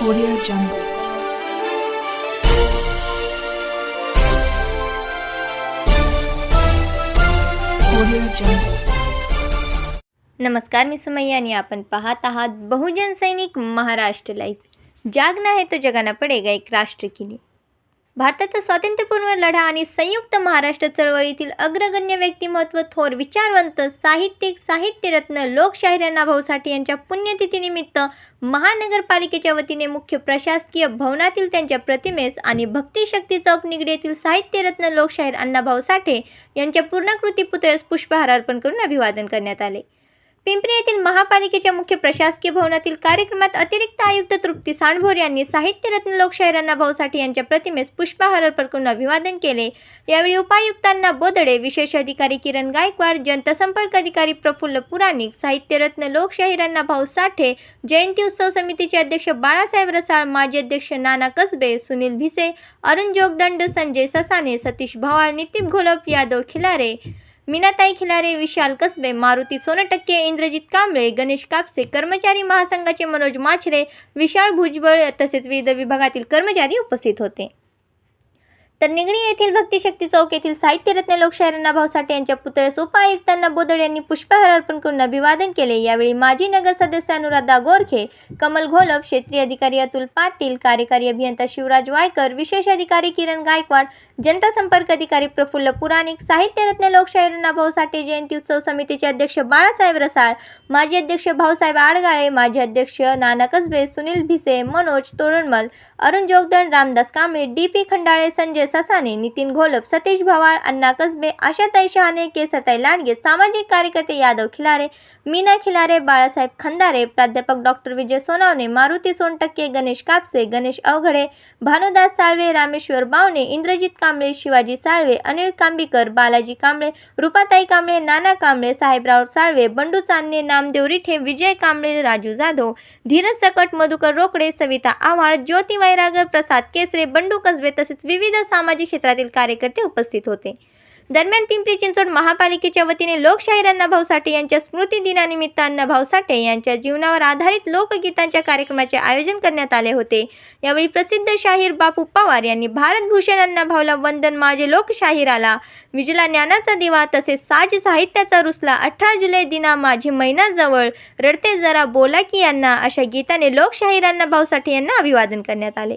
Audio Jungle. Audio Jungle. नमस्कार मी सुमय्या आणि आपण पाहत आहात बहुजन सैनिक महाराष्ट्र लाईव्ह जागना है तो जगाना पडेगा एक राष्ट्र केली भारताचा स्वातंत्र्यपूर्व लढा आणि संयुक्त महाराष्ट्र चळवळीतील अग्रगण्य व्यक्तिमत्व थोर विचारवंत साहित्यिक साहित्यरत्न लोकशाहीर अण्णाभाऊ साठे यांच्या पुण्यतिथीनिमित्त महानगरपालिकेच्या वतीने मुख्य प्रशासकीय भवनातील त्यांच्या प्रतिमेस आणि भक्तिशक्ती चौक निगडीतील साहित्यरत्न लोकशाहीर अण्णाभाऊ साठे यांच्या पूर्णाकृती पुतळ्यास पुष्पहार अर्पण करून अभिवादन करण्यात आले. पिंपरी येथील महापालिकेच्या मुख्य प्रशासकीय भवनातील कार्यक्रमात अतिरिक्त आयुक्त तृप्ती सांडभोर यांनी साहित्यरत्न लोकशाहीरांना भाऊसाठी यांच्या प्रतिमेस पुष्पहार अर्पण करून अभिवादन केले. यावेळी उपायुक्तांना बोदडे विशेष अधिकारी किरण गायकवाड जनसंपर्क अधिकारी प्रफुल्ल पुराणिक साहित्यरत्न लोकशाहीरांना भाऊ साठे जयंती उत्सव समितीचे अध्यक्ष बाळासाहेब रसाळ माजी अध्यक्ष नाना कसबे सुनील भिसे अरुण जोगदंड संजय ससाने सतीश भवाळ नितीन घोलप यादव खिलारे मीनाताई खिलारे विशाल कसबे मारुती सोनटक्के इंद्रजित कांबळे गणेश कापसे कर्मचारी महासंघाचे मनोज माछरे विशाल भुजबळ तसेच विविध विभागातील कर्मचारी उपस्थित होते. तर निगणी येथील भक्तिशक्ती चौक येथील साहित्यरत्न लोकशाहीरांना भाऊ साठे यांच्या पुतळ्यास उपायुक्तांना बोदड यांनी पुष्पहार अर्पण करून अभिवादन केले. यावेळी माजी नगर सदस्य अनुराधा गोरखे कमल घोलप क्षेत्रीय अधिकारी अतुल पाटील कार्यकारी अभियंता शिवराज वायकर विशेष अधिकारी किरण गायकवाड जनता संपर्क अधिकारी प्रफुल्ल पुराणिक साहित्यरत्न लोकशाहीरांना भाऊ साठे जयंती उत्सव समितीचे अध्यक्ष बाळासाहेब रसाळ माजी अध्यक्ष भाऊसाहेब आडगाळे माजी अध्यक्ष नाना कसबे सुनील भिसे मनोज तोरणमल अरुण जोगदंड रामदास कांबळे डी पी खंडाळे संजय ससाने नितीन घोलप सतीश भवाळ अण्णा कसबे आशाताई शहाणे केसरताई लांडगे सामाजिक कार्यकर्ते यादव खिलारे मीना खिलारे बाळासाहेब खंदारे प्राध्यापक डॉक्टर विजय सोनावणे मारुती सोनटक्के गणेश कापसे गणेश अवघडे भानुदास साळवे रामेश्वर बावणे इंद्रजित कांबळे शिवाजी साळवे अनिल कांबीकर बालाजी कांबळे रुपाताई कांबळे नाना कांबळे साहेबराव साळवे बंडू चांदणे नामदेव रिठे विजय कांबळे राजू जाधव धीरज सकट मधुकर रोकडे सविता आव्हाड ज्योती वैरागर प्रसाद केसरे बंडू कसबे तसेच विविध सामाजिक क्षेत्रातील कार्यकर्ते उपस्थित होते. दरम्यान पिंपरी चिंचवड महापालिकेच्या वतीने लोकशाहीर अण्णाभाऊ साठे यांच्या स्मृती दिनानिमित्त अण्णाभाऊ साठे यांच्या जीवनावर आधारित लोकगीतांच्या कार्यक्रमाचे आयोजन करण्यात आले होते. यावेळी प्रसिद्ध शाहीर बापू पवार यांनी भारतभूषण अण्णाभाऊला वंदन. माझे लोकशाहीराला विजला ज्ञानाचा दिवा तसेच साज साहित्याचा रुसला. अठरा जुलै दिना माझी महिनाजवळ जवळ रडते जरा बोला की यांना अशा गीताने लोकशाहीर अण्णाभाऊ साठे यांना अभिवादन करण्यात आले.